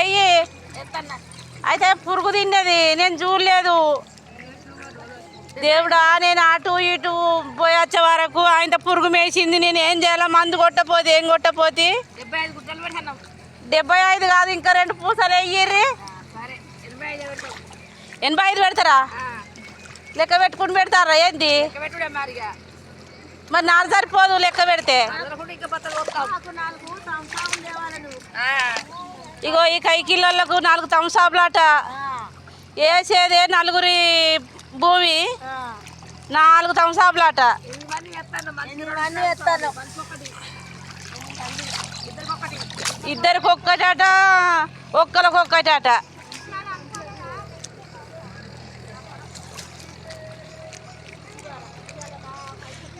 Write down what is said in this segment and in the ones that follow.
ఎయ్యి అయితే పురుగు తిన్నది నేను చూడలేదు. దేవుడా నేను అటు ఇటు పోయి వచ్చే వరకు ఆయన పురుగు మేసింది నేను ఏం చేయాలా? మందు కొట్టపోతే ఏం కొట్టపోతే? డెబ్బై ఐదు కాదు ఇంకా రెండు పూసలు సరే. ఎనభై ఐదు పెడతారా? లెక్క పెట్టుకుని పెడతారా ఏంది? లెక్క పెట్టుడే మారిగా మరి నాలుగు సరిపోదు లెక్క పెడితే. ఇగో ఈ కైకిళ్ళకు నాలుగు తంసాబులాట వేసేదే నలుగురి భూమి. నాలుగు తంసాబులాట ఎనిమిది మంది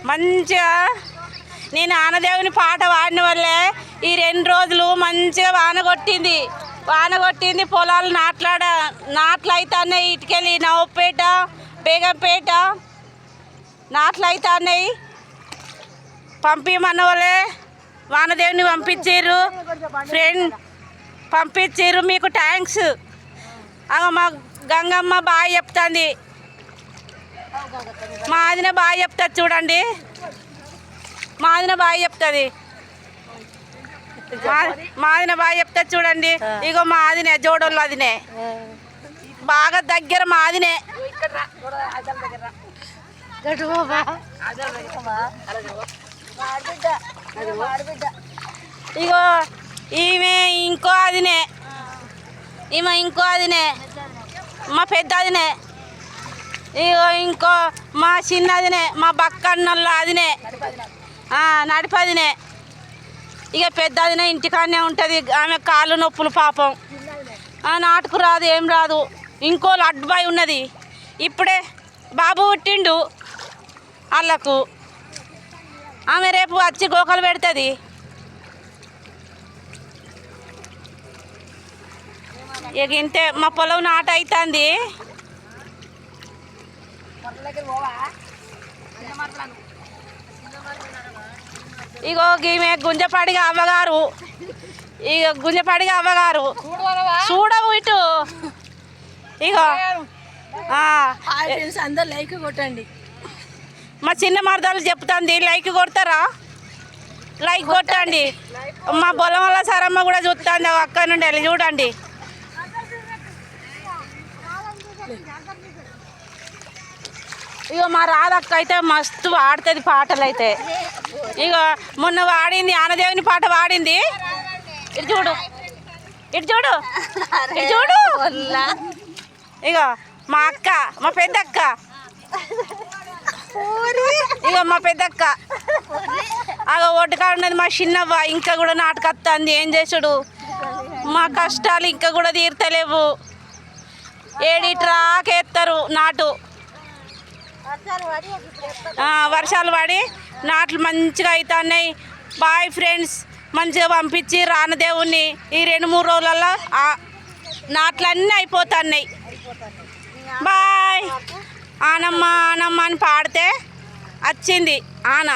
మంచిగా నేను ఆనదేవుని పాట పాడిన వల్లే ఈ రెండు రోజులు మంచిగా వాన కొట్టింది. వాన కొట్టింది పొలాలు నాట్లాడ నాట్లు అవుతున్నాయి ఇటుకెళ్ళి నవ్వుపేట బేగంపేట నాట్లు అవుతున్నాయి పంపించమన్న వాళ్ళే వానదేవుని పంపించారు. ఫ్రెండ్ పంపించారు. మీకు థ్యాంక్స్ మా గంగమ్మ బాగా చెప్తుంది. మా ఆదిన బాగా చెప్తుంది చూడండి. మా ఆదిన బాగా చెప్తుంది. మా- ఆదిన బాగా చెప్తుంది చూడండి. ఇగో మా ఆదినే జోడోళ్ళు అదినే. బాగా దగ్గర మా ఆదినే ఇగో ఈమె ఇంకో అదినే. ఈమె ఇంకో అదినే. మా పెద్ద అదినే. ఇగో ఇంకో మా చిన్నదినే మా బక్క అదినే నడిపదినే. ఇక పెద్ద అదినే ఇంటికాడనే ఉంటుంది ఆమె కాళ్ళు నొప్పులు పాపం. ఆ, నాటుకు రాదు ఏం రాదు. ఇంకో లడ్డుబాయి ఉన్నది. ఇప్పుడే బాబు పుట్టిండు వాళ్ళకు ఆమె రేపు వచ్చి గోకలు పెడుతుంది. ఇక ఇంతే మా పొలం నాట అవుతుంది మొదల దగ్గర పోవా చిన్న మాట్లాడు ఇగో ఈమె గుంజపాడిగా అవ్వగారు ఇక గుంజపాడిగా అవ్వగారు పోవా చూడవు ఇటు. ఇగో. అందరు లైక్ కొట్టండి. మా చిన్న మరదలు చెప్తుంది లైక్ కొడతారా? లైక్ కొట్టండి. మా పొలం వల్ల సరమ్మ కూడా చూస్తుంది అక్క నుండి వెళ్ళి చూడండి. ఇగో మా రాధక్క అయితే మస్తు పాడుతుంది పాటలు అయితే ఇగో మొన్న వాడింది ఆనదేవుని పాట పాడింది ఇటు చూడు. ఇటు చూడు. ఇటు చూడు. ఇగో మా అక్క మా పెద్దక్క. ఇగో మా పెద్దక్క. అగ ఒడ్డుకా ఉన్నది మా చిన్నవ్వ ఇంకా కూడా నాటకత్తాంది. ఏం చేసుడు? మా కష్టాలు ఇంకా కూడా తీర్తలేవు. ఏడిట్రాకేస్తారు నాటు. వర్షాలు పడి నాట్లు మంచిగా అవుతున్నాయి బాయ్ ఫ్రెండ్స్ మంచిగా పంపించి రానదేవుని ఈ రెండు మూడు రోజులలో ఆ నాట్లన్నీ అయిపోతున్నాయి. బాయ్ ఆనమ్మ ఆనమ్మ అని పాడితే వచ్చింది. ఆన.